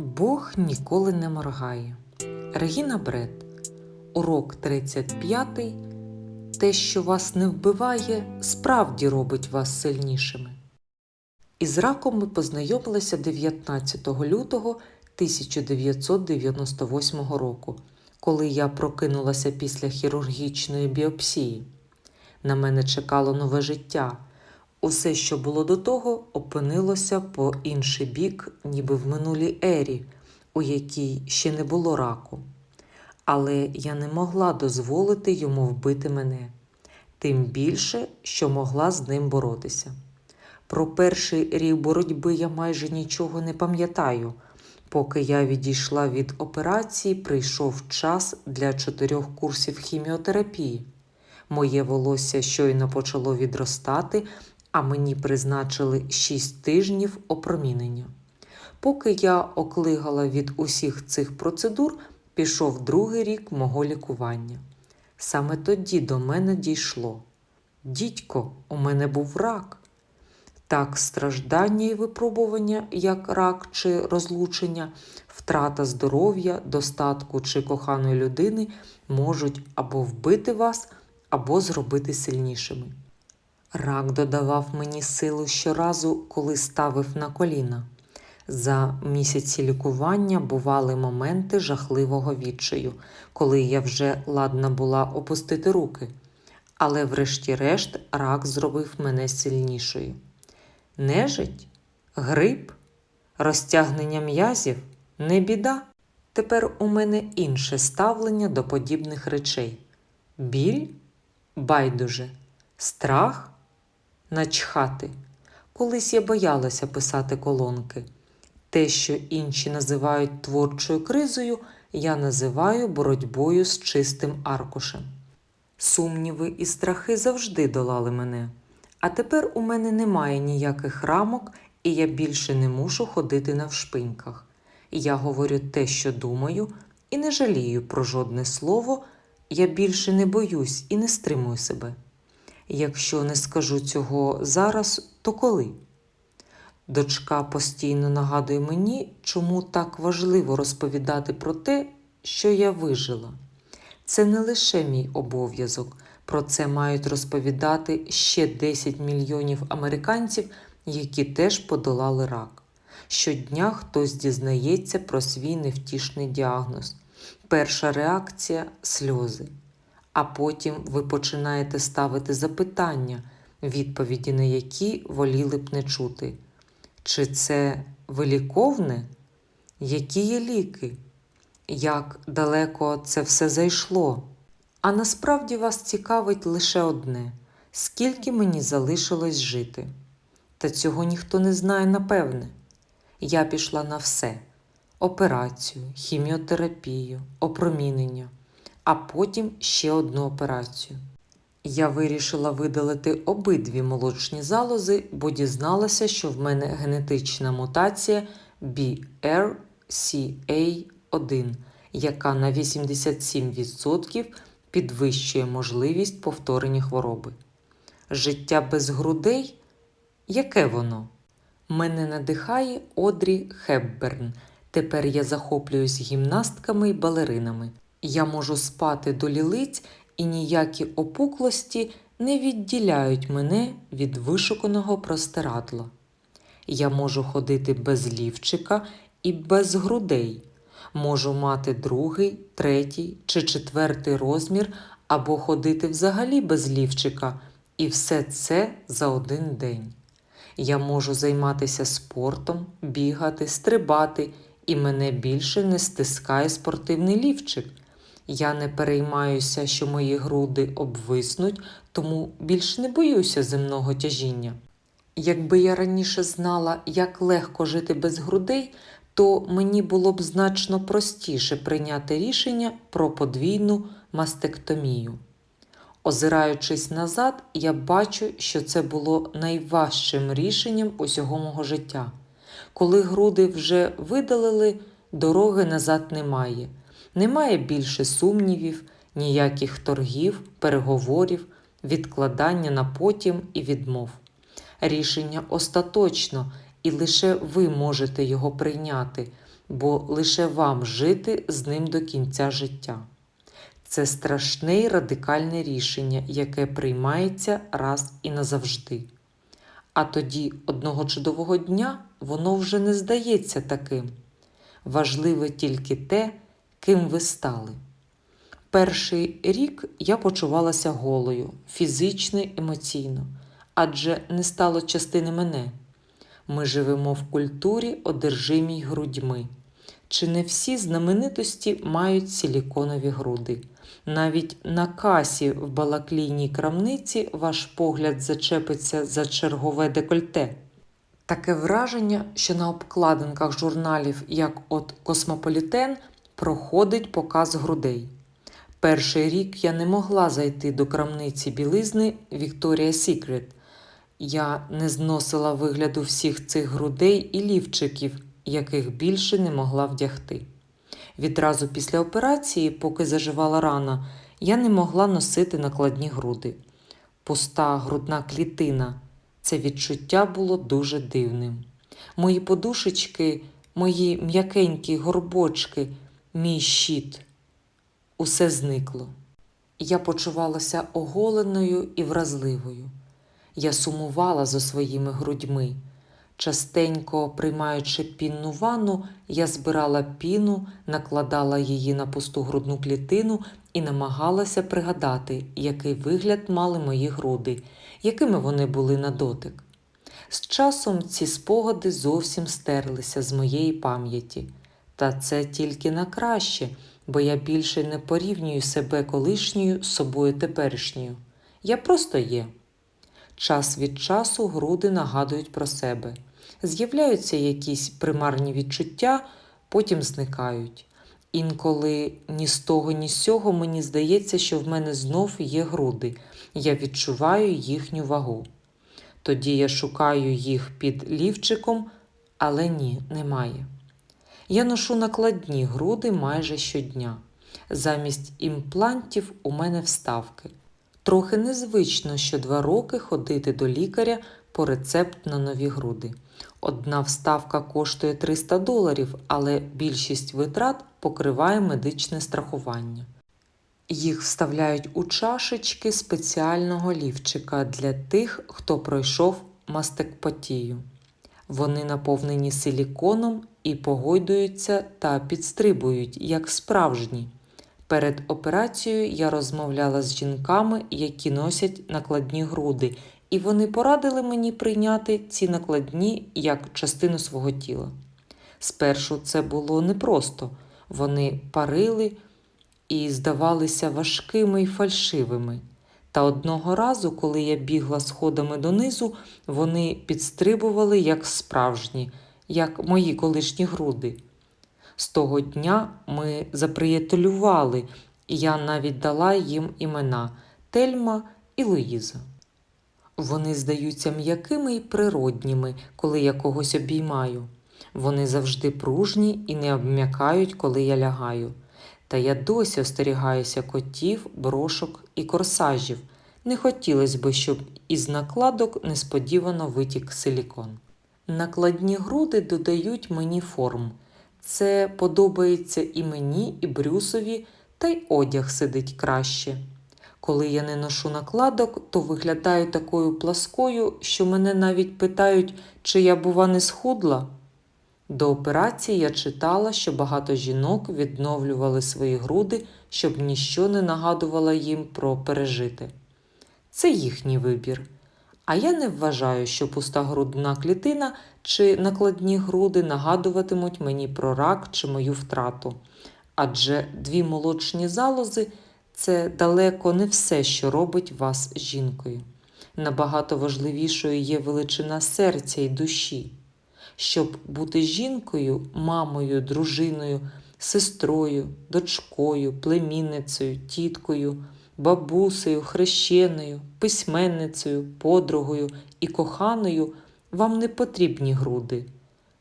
Бог ніколи не моргає. Регіна Бред. Урок 35. Те, що вас не вбиває, справді робить вас сильнішими. Із раком ми познайомилися 19 лютого 1998 року, коли я прокинулася після хірургічної біопсії. На мене чекало нове життя. Усе, що було до того, опинилося по інший бік, ніби в минулій ері, у якій ще не було раку. Але я не могла дозволити йому вбити мене, тим більше, що могла з ним боротися. Про перший рік боротьби я майже нічого не пам'ятаю. Поки я відійшла від операції, прийшов час для чотирьох курсів хіміотерапії. Моє волосся щойно почало відростати, а мені призначили 6 тижнів опромінення. Поки я оклигала від усіх цих процедур, пішов другий рік мого лікування. Саме тоді до мене дійшло: Дідько, у мене був рак. Так, страждання і випробування, як рак чи розлучення, втрата здоров'я, достатку чи коханої людини можуть або вбити вас, або зробити сильнішими. Рак додавав мені силу щоразу, коли ставив на коліна. За місяці лікування бували моменти жахливого відчаю, коли я вже ладна була опустити руки. Але, врешті-решт, рак зробив мене сильнішою. Нежить, грип, розтягнення м'язів не біда. Тепер у мене інше ставлення до подібних речей: біль байдуже, страх начхати. Колись я боялася писати колонки. Те, що інші називають творчою кризою, я називаю боротьбою з чистим аркушем. Сумніви і страхи завжди долали мене. А тепер у мене немає ніяких рамок, і я більше не мушу ходити навшпиньках. Я говорю те, що думаю, і не жалію про жодне слово, я більше не боюсь і не стримую себе. Якщо не скажу цього зараз, то коли? Дочка постійно нагадує мені, чому так важливо розповідати про те, що я вижила. Це не лише мій обов'язок, про це мають розповідати ще 10 мільйонів американців, які теж подолали рак. Щодня хтось дізнається про свій невтішний діагноз. Перша реакція сльози. А потім ви починаєте ставити запитання, відповіді на які воліли б не чути. Чи це виліковне? Які є ліки? Як далеко це все зайшло? А насправді вас цікавить лише одне: скільки мені залишилось жити. Та цього ніхто не знає напевне. Я пішла на все: операцію, хіміотерапію, опромінення, а потім ще одну операцію. Я вирішила видалити обидві молочні залози, бо дізналася, що в мене генетична мутація BRCA1, яка на 87% підвищує можливість повторення хвороби. Життя без грудей? Яке воно? Мене надихає Одрі Хепберн. Тепер я захоплююсь гімнастками і балеринами. Я можу спати до лілиць, і ніякі опуклості не відділяють мене від вишуканого простирадла. Я можу ходити без лівчика і без грудей, можу мати другий, третій чи четвертий розмір або ходити взагалі без лівчика, і все це за один день. Я можу займатися спортом, бігати, стрибати, і мене більше не стискає спортивний лівчик. Я не переймаюся, що мої груди обвиснуть, тому більш не боюся земного тяжіння. Якби я раніше знала, як легко жити без грудей, то мені було б значно простіше прийняти рішення про подвійну мастектомію. Озираючись назад, я бачу, що це було найважчим рішенням усього мого життя. Коли груди вже видалили, дороги назад немає. Немає більше сумнівів, ніяких торгів, переговорів, відкладання на потім і відмов. Рішення остаточно, і лише ви можете його прийняти, бо лише вам жити з ним до кінця життя. Це страшне й радикальне рішення, яке приймається раз і назавжди. А тоді одного чудового дня воно вже не здається таким. Важливе тільки те, ким ви стали. Перший рік я почувалася голою, фізично емоційно, адже не стало частини мене. Ми живемо в культурі, одержимій грудьми. Чи не всі знаменитості мають силіконові груди? Навіть на касі в балаклійній крамниці ваш погляд зачепиться за чергове декольте. Таке враження, що на обкладинках журналів, як от Космополітен, проходить показ грудей. Перший рік я не могла зайти до крамниці білизни Victoria's Secret. Я не зносила вигляду всіх цих грудей і лівчиків, яких більше не могла вдягти. Відразу після операції, поки заживала рана, я не могла носити накладні груди. Пуста грудна клітина. Це відчуття було дуже дивним. Мої подушечки, мої м'якенькі горбочки, мій щит усе зникло. Я почувалася оголеною і вразливою. Я сумувала за своїми грудьми. Частенько приймаючи пінну ванну, я збирала піну, накладала її на пусту грудну клітину і намагалася пригадати, який вигляд мали мої груди, якими вони були на дотик. З часом ці спогади зовсім стерлися з моєї пам'яті, та це тільки на краще, бо я більше не порівнюю себе колишньою з собою теперішньою. Я просто є. Час від часу груди нагадують про себе. З'являються якісь примарні відчуття, потім зникають. Інколи ні з того, ні з сього мені здається, що в мене знов є груди, я відчуваю їхню вагу. Тоді я шукаю їх під лівчиком, але ні, немає. Я ношу накладні груди майже щодня. Замість імплантів у мене вставки. Трохи незвично що два роки ходити до лікаря по рецепт на нові груди. Одна вставка коштує 300 доларів, але більшість витрат покриває медичне страхування. Їх вставляють у чашечки спеціального лівчика для тих, хто пройшов мастекпотію. Вони наповнені силіконом і погойдуються та підстрибують, як справжні. Перед операцією я розмовляла з жінками, які носять накладні груди, і вони порадили мені прийняти ці накладні як частину свого тіла. Спершу це було непросто, вони парили і здавалися важкими й фальшивими. Та одного разу, коли я бігла сходами донизу, вони підстрибували як справжні, як мої колишні груди. З того дня ми заприятелювали, і я навіть дала їм імена Тельма і Луїза. Вони здаються м'якими і природніми, коли я когось обіймаю. Вони завжди пружні і не обм'якають, коли я лягаю. Та я досі остерігаюся котів, брошок і корсажів. Не хотілося б, щоб із накладок несподівано витік силікон. Накладні груди додають мені форм. Це подобається і мені, і Брюсові, та й одяг сидить краще. Коли я не ношу накладок, то виглядаю такою пласкою, що мене навіть питають, чи я, бува, не схудла. До операції я читала, що багато жінок відновлювали свої груди, щоб ніщо не нагадувало їм про пережити. Це їхній вибір. А я не вважаю, що пуста грудна клітина чи накладні груди нагадуватимуть мені про рак чи мою втрату. Адже дві молочні залози це далеко не все, що робить вас жінкою. Набагато важливішою є величина серця і душі. Щоб бути жінкою, мамою, дружиною, сестрою, дочкою, племінницею, тіткою, бабусею, хрещеною, письменницею, подругою і коханою, вам не потрібні груди,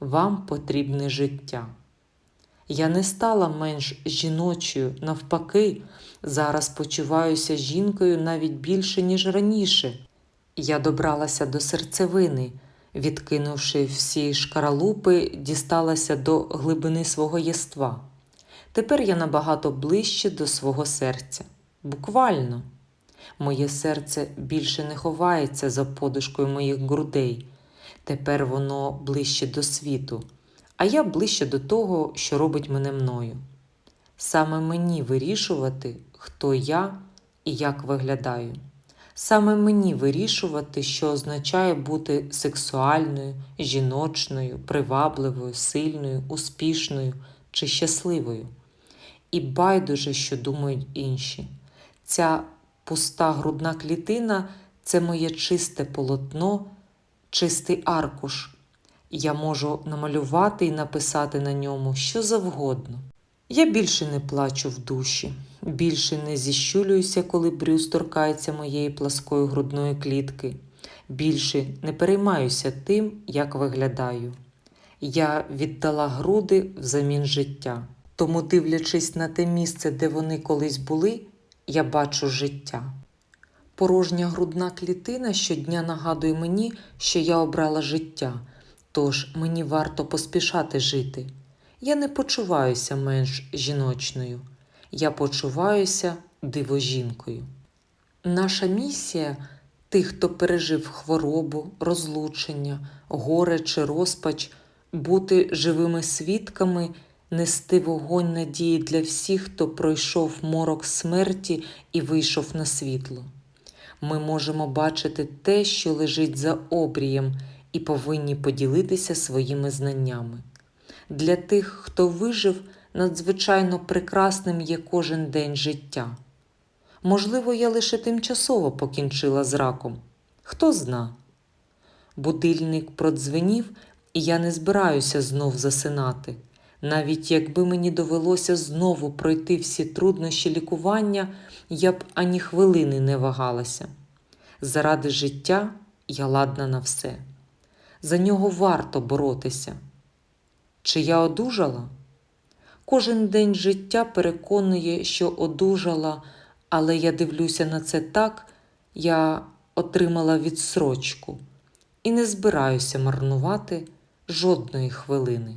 вам потрібне життя. Я не стала менш жіночою, навпаки, зараз почуваюся жінкою навіть більше, ніж раніше. Я добралася до серцевини, відкинувши всі шкаралупи, дісталася до глибини свого єства. Тепер я набагато ближче до свого серця. Буквально. Моє серце більше не ховається за подушкою моїх грудей. Тепер воно ближче до світу, а я ближче до того, що робить мене мною. Саме мені вирішувати, хто я і як виглядаю. Саме мені вирішувати, що означає бути сексуальною, жіночною, привабливою, сильною, успішною чи щасливою. І байдуже, що думають інші. Ця пуста грудна клітина це моє чисте полотно, чистий аркуш. Я можу намалювати і написати на ньому що завгодно. Я більше не плачу в душі, більше не зіщулююся, коли Брюс торкається моєї пласкої грудної клітки, більше не переймаюся тим, як виглядаю. Я віддала груди взамін життя. Тому, дивлячись на те місце, де вони колись були, я бачу життя. Порожня грудна клітина щодня нагадує мені, що я обрала життя, тож мені варто поспішати жити. Я не почуваюся менш жіночною, я почуваюся дивожінкою. Наша місія тих, хто пережив хворобу, розлучення, горе чи розпач, бути живими свідками, нести вогонь надії для всіх, хто пройшов морок смерті і вийшов на світло. Ми можемо бачити те, що лежить за обрієм, і повинні поділитися своїми знаннями. Для тих, хто вижив, надзвичайно прекрасним є кожен день життя. Можливо, я лише тимчасово покінчила з раком. Хто зна. Будильник продзвенів, і я не збираюся знов засинати. Навіть якби мені довелося знову пройти всі труднощі лікування, я б ані хвилини не вагалася. Заради життя я ладна на все. За нього варто боротися. Чи я одужала? Кожен день життя переконує, що одужала, але я дивлюся на це так, я отримала відсрочку і не збираюся марнувати жодної хвилини.